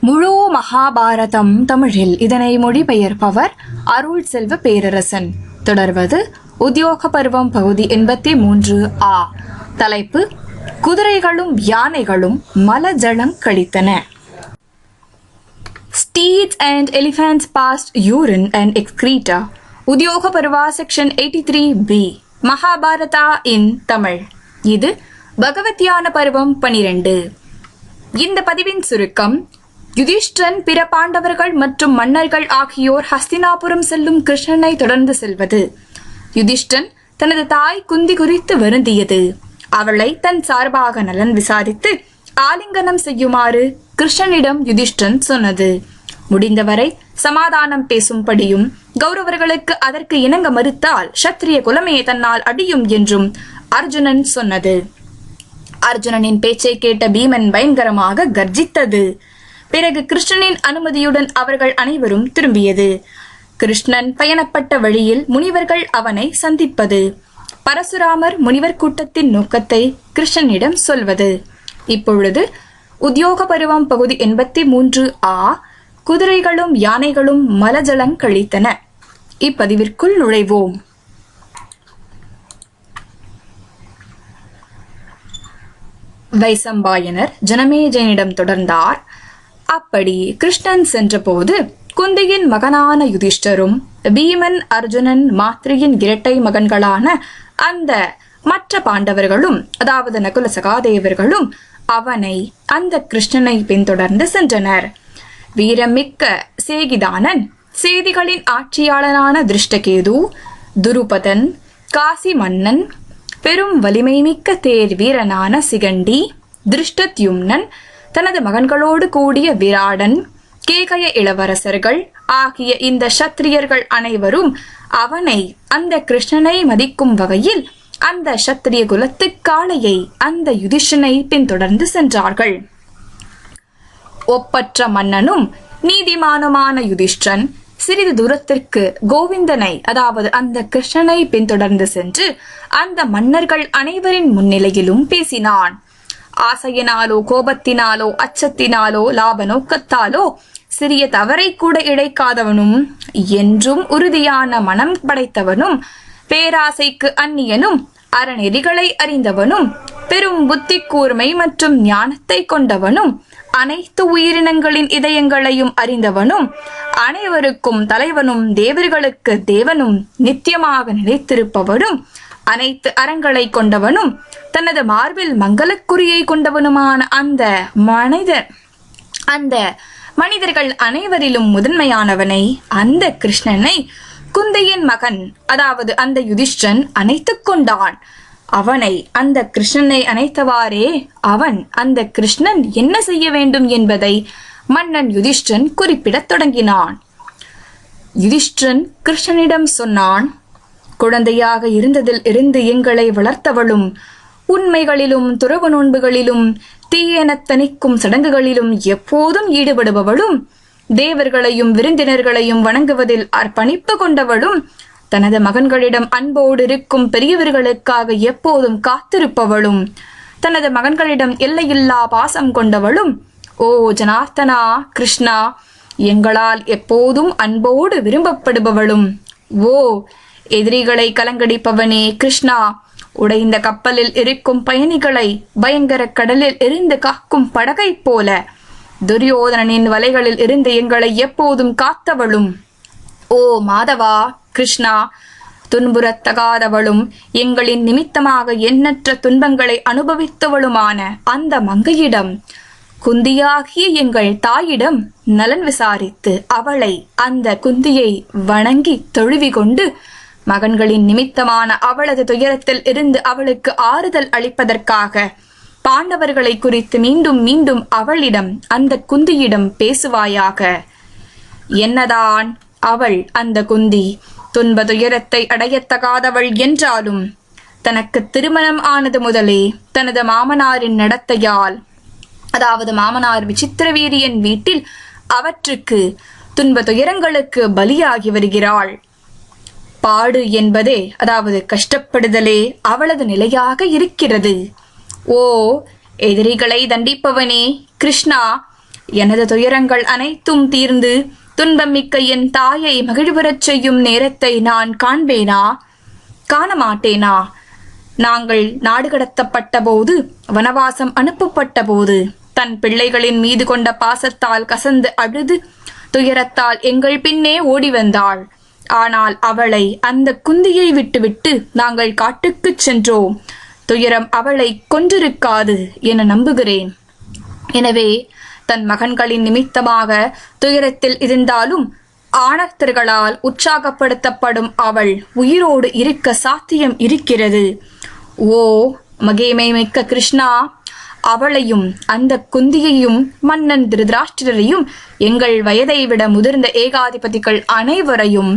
முழு மகாபாரதம் தமிழில். இதனை மொழிபெயர்ப்பவர் அருள் செல்வ பேரரசன். தொடர்வது உத்தியோக பருவம் பகுதி எண்பத்தி மூன்று ஆ. தலைப்பு குதிரைகளும் யானைகளும் மலஜலம் கழித்தன. Steeds and elephants passed urine and excreta. உத்தியோக பருவா section eighty three B Mahabharata in Tamil. இது பகவத்யான பருவம் பனிரெண்டு. இந்த பதிவின் சுருக்கம் யுதிஷ்டன் பிற பாண்டவர்கள் மற்றும் மன்னர்கள் ஆகியோர் ஹஸ்தினாபுரம் செல்லும் கிருஷ்ணனை தொடர்ந்து செல்வது. யுதிஷ்டன் தனது தாய் குந்தி குறித்து வருந்தியது. அவளை தன் சார்பாக நலன் விசாரித்து ஆலிங்கனம் செய்யுமாறு கிருஷ்ணனிடம் யுதிஷ்டன் சொன்னது. முடிந்தவரை சமாதானம் பேசும்படியும் கௌரவர்களுக்கு அதற்கு இணங்க மறுத்தால் சத்திரிய குலமையை தன்னால் அடியும் என்றும் அர்ஜுனன் சொன்னது. அர்ஜுனனின் பேச்சை கேட்ட பீமன் பயங்கரமாக கர்ஜித்தது. பிறகு கிருஷ்ணனின் அனுமதியுடன் அவர்கள் அனைவரும் திரும்பியது. கிருஷ்ணன் பயணப்பட்ட வழியில் முனிவர்கள் அவனை சந்திப்பது. பரசுராமர் முனிவர் கூட்டத்தின் நோக்கத்தை கிருஷ்ணனிடம் சொல்வது. இப்பொழுது உத்தியோக பருவம் பகுதி எண்பத்தி மூன்று ஆ குதிரைகளும் யானைகளும் மலஜலம் கழித்தன. இப்பதிவிற்குள் நுழைவோம். வைசம்பாயனர் ஜனமேஜனிடம் தொடர்ந்தார். அப்படி கிருஷ்ணன் சென்றபோது குந்தியின் மகனான யுதிஷ்டரும் பீமன் அர்ஜுனன் மாத்ரியின் இரட்டை மகன்களான அந்த மற்ற பாண்டவர்களும் அதாவது நகுல சகாதேவர்களும் அவனை அந்த கிருஷ்ணனை பின்தொடர்ந்து சென்றனர். வீரமிக்க சேகிதானன் சேதிகளின் ஆட்சியாளனான திருஷ்டகேது துருபதன் காசி மன்னன் பெரும் வலிமை மிக்க தேர் வீரனான சிகண்டி திருஷ்டத்யும்னன் தனது மகன்களோடு கூடிய விராடன் கேகய இளவரசர்கள் ஆகிய இந்த சத்திரியர்கள் அனைவரும் அவனை அந்த கிருஷ்ணனை மதிக்கும் வகையில் அந்த சத்திரிய குலத்து காளையை அந்த யுதிஷனை பின்தொடர்ந்து சென்றார்கள். ஒப்பற்ற மன்னனும் நீதிமானுமான யுதிஷ்டன் சிறிது தூரத்திற்கு கோவிந்தனை அதாவது அந்த கிருஷ்ணனை பின்தொடர்ந்து சென்று அந்த மன்னர்கள் அனைவரின் முன்னிலையிலும் பேசினான். ஆசையினாலோ கோபத்தினாலோ அச்சத்தினாலோ லாப நோக்கத்தாலோ சிறிய தவறை கூட இழைக்காதவனும் என்றும் உறுதியான மனம் படைத்தவனும் பேராசைக்கு அந்நியனும் அறநெறிகளை அறிந்தவனும் பெரும் புத்தி கூர்மை மற்றும் ஞானத்தை கொண்டவனும் அனைத்து உயிரினங்களின் இதயங்களையும் அறிந்தவனும் அனைவருக்கும் தலைவனும் தேவர்களுக்கு தேவனும் நித்தியமாக நிலைத்திருப்பவனும் அனைத்து அறங்களை கொண்டவனும் தனது மார்பில் மங்களக்குறியை கொண்டவனுமான அந்த மனிதர் அந்த மனிதர்கள் அனைவரிலும் முதன்மையானவனை அந்த கிருஷ்ணனை குந்தையின் மகன் அதாவது அந்த யுதிஷ்டன் அணைத்து கொண்டான். அவனை அந்த கிருஷ்ணனை அணைத்தவாறே அவன் அந்த கிருஷ்ணன் என்ன செய்ய வேண்டும் என்பதை மன்னன் யுதிஷ்டன் குறிப்பிடத் தொடங்கினான். யுதிஷ்டன் கிருஷ்ணனிடம் சொன்னான் குழந்தையாக இருந்ததில் இருந்து எங்களை வளர்த்தவளும் உண்மைகளிலும் துறவு நோன்புகளிலும் தீயெனத் தணிக்கும் சடங்குகளிலும் எப்போதும் ஈடுபடுபவளும் தேவர்களையும் விருந்தினர்களையும் வணங்குவதில் அர்ப்பணிப்பு கொண்டவளும் தனது மகன்களிடம் அன்போடு இருக்கும் பெரியவர்களுக்காக எப்போதும் காத்திருப்பவளும் தனது மகன்களிடம் எல்லையில்லா பாசம் கொண்டவளும். ஓ ஜனார்த்தனா கிருஷ்ணா எங்களால் எப்போதும் அன்போடு விரும்பப்படுபவளும். ஓ எதிரிகளை கலங்கடிப்பவனே கிருஷ்ணா. உடைந்த கப்பலில் இருக்கும் பயணிகளை பயங்கர கடலில் இருந்து காக்கும் படகைப் போல. துரியோதனனின் வலைகளில் இருந்து எங்களை எப்போதும் காத்தவளும். ஓ மாதவா கிருஷ்ணா துன்புறத்தகாதவளும் எங்களின் நிமித்தமாக எண்ணற்ற துன்பங்களை அனுபவித்தவளுமான அந்த மங்கையிடம். குந்தியாகிய எங்கள் தாயிடம் நலன் விசாரித்து அவளை அந்த குந்தியை வணங்கி தொழுவி கொண்டு மகன்களின் நிமித்தமான அவளது துயரத்தில் இருந்து அவளுக்கு ஆறுதல் அளிப்பதற்காக பாண்டவர்களை குறித்து மீண்டும் மீண்டும் அவளிடம் அந்த குந்தியிடம் பேசுவாயாக. என்னதான் அவள் அந்த குந்தி துன்ப துயரத்தை அடையத்தகாதவள் என்றாலும் தனக்கு திருமணம் ஆனது முதலே தனது மாமனாரின் நடத்தையால் அதாவது மாமனார் விசித்திரவீரியன் வீட்டில் அவற்றுக்கு துன்ப துயரங்களுக்கு பலியாகி வருகிறாள். பாடு என்பதே அதாவது கஷ்டப்படுதலே அவளது நிலையாக இருக்கிறது. ஓ எதிரிகளை தண்டிப்பவனே கிருஷ்ணா எனது துயரங்கள் அனைத்தும் தீர்ந்து துன்பமிக்க என் தாயை மகிழ்வரச் செய்யும் நேரத்தை நான் காண்பேனா? காண மாட்டேனா நாங்கள் நாடு கடத்தப்பட்ட போது வனவாசம் அனுப்பப்பட்ட போது தன் பிள்ளைகளின் மீது கொண்ட பாசத்தால் கசந்து அழுது துயரத்தால் எங்கள் பின்னே ஓடி வந்தாள் ஆனால் அவளை அந்த குந்தியை விட்டுவிட்டு நாங்கள் காட்டுக்குச் சென்றோம். துயரம் அவளை கொன்றிருக்காது என நம்புகிறேன். எனவே தன் மகன்களின் நிமித்தமாக துயரத்தில் இருந்தாலும் ஆணர்த்தர்களால் உற்சாகப்படுத்தப்படும் அவள் உயிரோடு இருக்க சாத்தியம் இருக்கிறது. ஓ மகிமை மிக்க கிருஷ்ணா அவளையும் அந்த குந்தியையும் மன்னன் திருதராஷ்டிரரையும் எங்கள் வயதை விட முதிர்ந்த ஏகாதிபதிகள் அனைவரையும்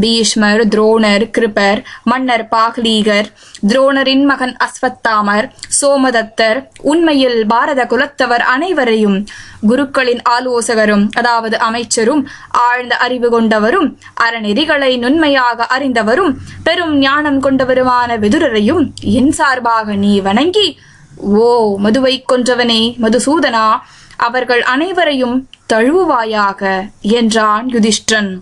பீஷ்மர் துரோணர் கிருபர் மன்னர் பாக்லீகர் துரோணரின் மகன் அஸ்வத்தாமர் சோமதத்தர் உண்மையில் பாரத குலத்தவர் அனைவரையும் குருக்களின் ஆலோசகரும் அதாவது அமைச்சரும் ஆழ்ந்த அறிவு கொண்டவரும் அறநெறிகளை நுண்மையாக அறிந்தவரும் பெரும் ஞானம் கொண்டவருமான விதுரரையும் என் சார்பாக நீ வணங்கி ஓ மதுவை கொன்றவனே மதுசூதனா அவர்கள் அனைவரையும் தழுவுவாயாக என்றான் யுதிஷ்டன்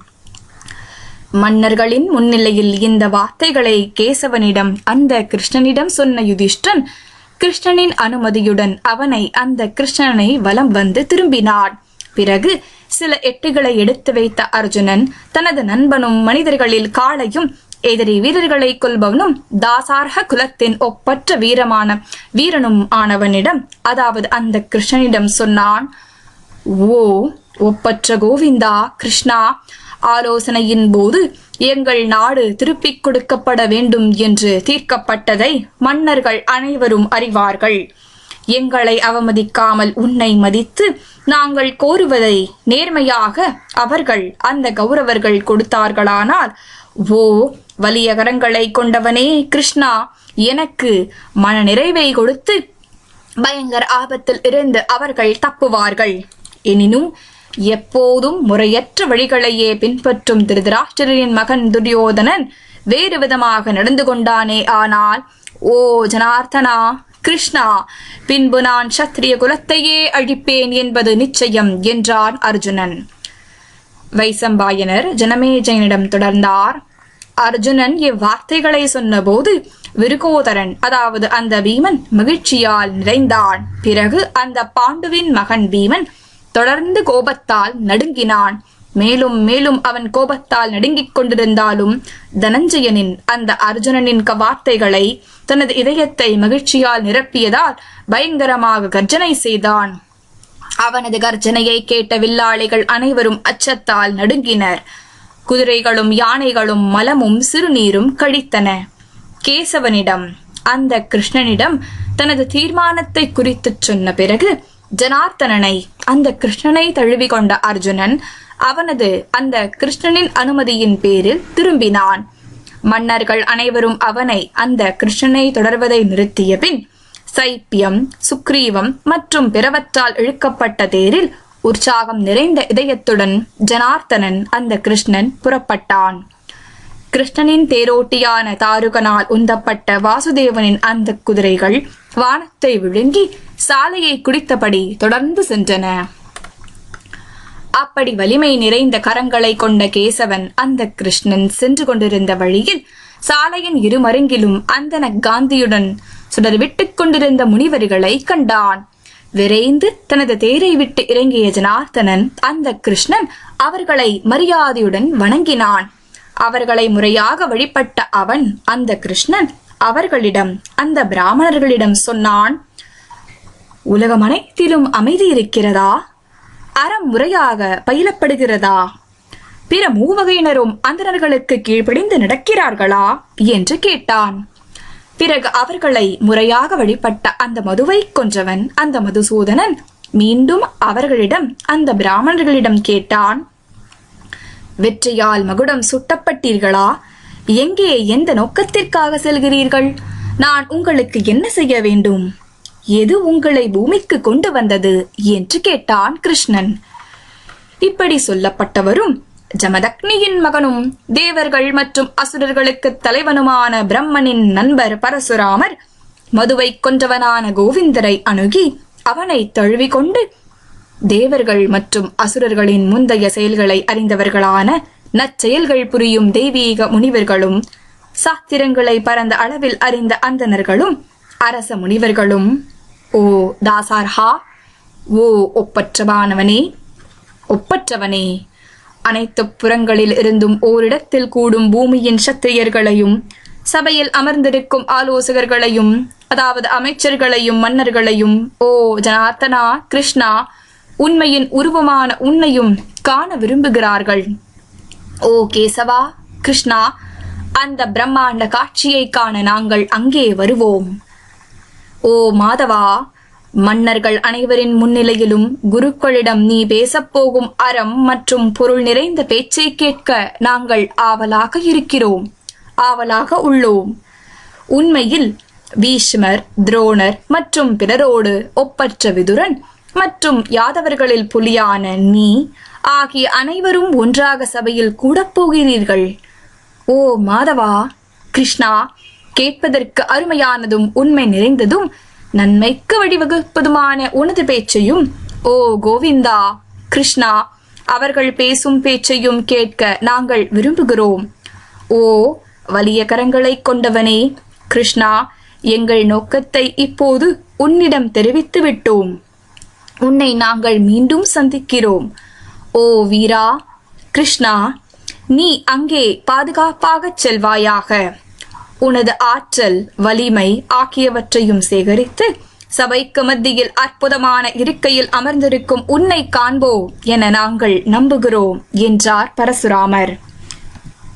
மன்னர்களின் முன்னிலையில் இந்த வார்த்தைகளை கேசவனிடம் அந்த கிருஷ்ணனிடம் சொன்ன யுதிஷ்டன் கிருஷ்ணனின் அனுமதியுடன் அவனை அந்த கிருஷ்ணனை வலம் வந்து திரும்பினான். பிறகு சில எட்டுகளை எடுத்து வைத்த அர்ஜுனன் தனது நண்பனும் மனிதர்களில் காளையும் எதிரி வீரர்களை கொல்பவனும் தாசார்க குலத்தின் ஒப்பற்ற வீரமான வீரனும் ஆனவனிடம் அதாவது அந்த கிருஷ்ணனிடம் சொன்னான் ஓ ஒப்பற்ற கோவிந்தா கிருஷ்ணா ஆலோசனையின் போது எங்கள் நாடு திருப்பிக் கொடுக்கப்பட வேண்டும் என்று தீர்க்கப்பட்டதை மன்னர்கள் அனைவரும் அறிவார்கள். எங்களை அவமதிக்காமல் உன்னை மதித்து நாங்கள் கோருவதை நேர்மையாக அவர்கள் அந்த கௌரவர்கள் கொடுத்தார்களானால் ஓ வலிய கரங்களை கொண்டவனே கிருஷ்ணா எனக்கு மன நிறைவை கொடுத்து பயங்கர ஆபத்தில் இருந்து அவர்கள் தப்புவார்கள். எனினும் எப்போதும் முறையற்ற வழிகளையே பின்பற்றும் திருதராஷ்டிரரின் மகன் துரியோதனன் வேறு விதமாக நடந்து கொண்டானே. ஆனால் ஓ ஜனார்த்தனா கிருஷ்ணா பின்பு நான் சத்திரிய குலத்தையே அழிப்பேன் என்பது நிச்சயம் என்றான் அர்ஜுனன். வைசம்பாயனர் ஜனமேஜயனிடம் தொடர்ந்தார். அர்ஜுனன் இவ்வார்த்தைகளை சொன்னபோது விருகோதரன் அதாவது அந்த பீமன் மகிழ்ச்சியால் நிறைந்தான். பிறகு அந்த பாண்டுவின் மகன் பீமன் தொடர்ந்து கோபத்தால் நடுங்கினான். மேலும் மேலும் அவன் கோபத்தால் நடுங்கிக் கொண்டிருந்தாலும் தனஞ்சயனின் அந்த அர்ஜுனனின் வார்த்தைகளை தனது இதயத்தை மகிழ்ச்சியால் நிரப்பியதால் பயங்கரமாக கர்ஜனை செய்தான். அவனது கர்ஜனையை கேட்ட வில்லாளிகள் அனைவரும் அச்சத்தால் நடுங்கினர். குதிரைகளும் யானைகளும் மலமும் சிறுநீரும் கழித்தன. கேசவனிடம் அந்த கிருஷ்ணனிடம் தனது தீர்மானத்தை குறித்துச் சொன்ன பிறகு ஜனார்த்தனனை அந்த கிருஷ்ணனை தழுவிக்கொண்ட அர்ஜுனன் அவனது அந்த கிருஷ்ணனின் அனுமதியின் பேரில் திரும்பினான். மன்னர்கள் அனைவரும் அவனை அந்த கிருஷ்ணனை தொடர்வதை நிறுத்திய பின் சைப்பியம் சுக்ரீவம் மற்றும் பிறவற்றால் இழுக்கப்பட்ட தேரில் உற்சாகம் நிறைந்த இதயத்துடன் ஜனார்த்தனன் அந்த கிருஷ்ணன் புறப்பட்டான். கிருஷ்ணனின் தேரோட்டியான தாருகனால் உந்தப்பட்ட வாசுதேவனின் அந்த குதிரைகள் வானத்தை விழுங்கி சாலையை குடித்தபடி தொடர்ந்து சென்றன. அப்படி வலிமை நிறைந்த கரங்களை கொண்ட கேசவன் அந்த கிருஷ்ணன் சென்று கொண்டிருந்த வழியில் சாலையின் இருமருங்கிலும் அந்தன காந்தியுடன் சுடர்விட்டுக் கொண்டிருந்த முனிவர்களை கண்டான். விரைந்து தனது தேரை விட்டு இறங்கிய ஜனார்த்தனன் அந்த கிருஷ்ணன் அவர்களை மரியாதையுடன் வணங்கினான். அவர்களை முறையாக வழிபட்ட அவன் அந்த கிருஷ்ணன் அவர்களிடம் அந்த பிராமணர்களிடம் சொன்னான் உலகம் அனைத்திலும் அமைதி இருக்கிறதா? அறம் முறையாக பயிலப்படுகிறதா? பிற மூவகையினரும் அந்தனர்களுக்கு கீழ்ப்படிந்து நடக்கிறார்களா? என்று கேட்டான். பிறகு அவர்களை முறையாக வழிபட்ட அந்த மதுவை கொன்றவன் அந்த மதுசூதனன் மீண்டும் அவர்களிடம் அந்த பிராமணர்களிடம் கேட்டான் வெற்றியால் மகுடம் சுட்டப்பட்டீர்களா? எங்கே எந்த நோக்கத்திற்காக செல்கிறீர்கள்? நான் உங்களுக்கு என்ன செய்ய வேண்டும்? எது உங்களை பூமிக்கு கொண்டு வந்தது? என்று கேட்டான் கிருஷ்ணன். இப்படி சொல்லப்பட்டவரும் ஜமதக்னியின் மகனும் தேவர்கள் மற்றும் அசுரர்களுக்கு தலைவனுமான பிரம்மனின் நண்பர் பரசுராமர் மதுவை கொன்றவனான கோவிந்தரை அணுகி அவனை தழுவிக்கொண்டு தேவர்கள் மற்றும் அசுரர்களின் முந்தைய செயல்களை அறிந்தவர்களான நற்செயல்கள் புரியும் தெய்வீக முனிவர்களும் சாத்திரங்களை பரந்த அளவில் அறிந்த அந்தனர்களும் அரச முனிவர்களும். ஓ தாசார்ஹா ஓ ஒப்பற்றவானவனே ஒப்பற்றவனே. அனைத்து புறங்களில் இருந்தும் ஓரிடத்தில் கூடும் பூமியின் சத்திரியர்களையும் சபையில் அமர்ந்திருக்கும் ஆலோசகர்களையும் அதாவது அமைச்சர்களையும் மன்னர்களையும் ஓ ஜனார்த்தனா கிருஷ்ணா உண்மையின் உருவமான உன்னையும் காண விரும்புகிறார்கள். ஓ கேசவா கிருஷ்ணா அந்த பிரம்மாண்ட காட்சியை காண நாங்கள் அங்கே வருவோம். ஓ மாதவா மன்னர்கள் அனைவரின் முன்னிலையிலும் குருக்களிடம் நீ பேசப்போகும் அறம் மற்றும் பொருள் நிறைந்த பேச்சை கேட்க நாங்கள் ஆவலாக இருக்கிறோம். ஆவலாக உள்ளோம். உண்மையில் பீஷ்மர் துரோணர் மற்றும் பிறரோடு ஒப்பற்ற விதுரன் மற்றும் யாதவர்களில் புலியான நீ ஆகிய அனைவரும் ஒன்றாக சபையில் கூட போகிறீர்கள். ஓ மாதவா கிருஷ்ணா கேட்பதற்கு அருமையானதும் உண்மை நிறைந்ததும் நன்மைக்கு வழிவகுப்பதுமான உனது பேச்சையும் ஓ கோவிந்தா கிருஷ்ணா அவர்கள் பேசும் பேச்சையும் கேட்க நாங்கள் விரும்புகிறோம். ஓ வலிய கரங்களை கொண்டவனே கிருஷ்ணா எங்கள் நோக்கத்தை இப்போது உன்னிடம் தெரிவித்து விட்டோம். உன்னை நாங்கள் மீண்டும் சந்திக்கிறோம். ஓ வீரா கிருஷ்ணா நீ அங்கே பாதுகாப்பாகச் செல்வாயாக. உனது ஆற்றல் வலிமை ஆகியவற்றையும் சேகரித்து சபைக்கு மத்தியில் அற்புதமான இருக்கையில் அமர்ந்திருக்கும் உன்னை காண்போம் என நாங்கள் நம்புகிறோம் என்றார் பரசுராமர்.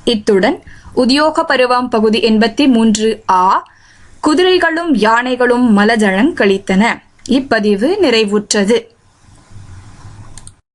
இத்துடன் உத்தியோக பருவம் பகுதி எண்பத்தி மூன்று ஆ குதிரைகளும் யானைகளும் மலஜலம் கழித்தன. இப்பதிவு நிறைவுற்றது.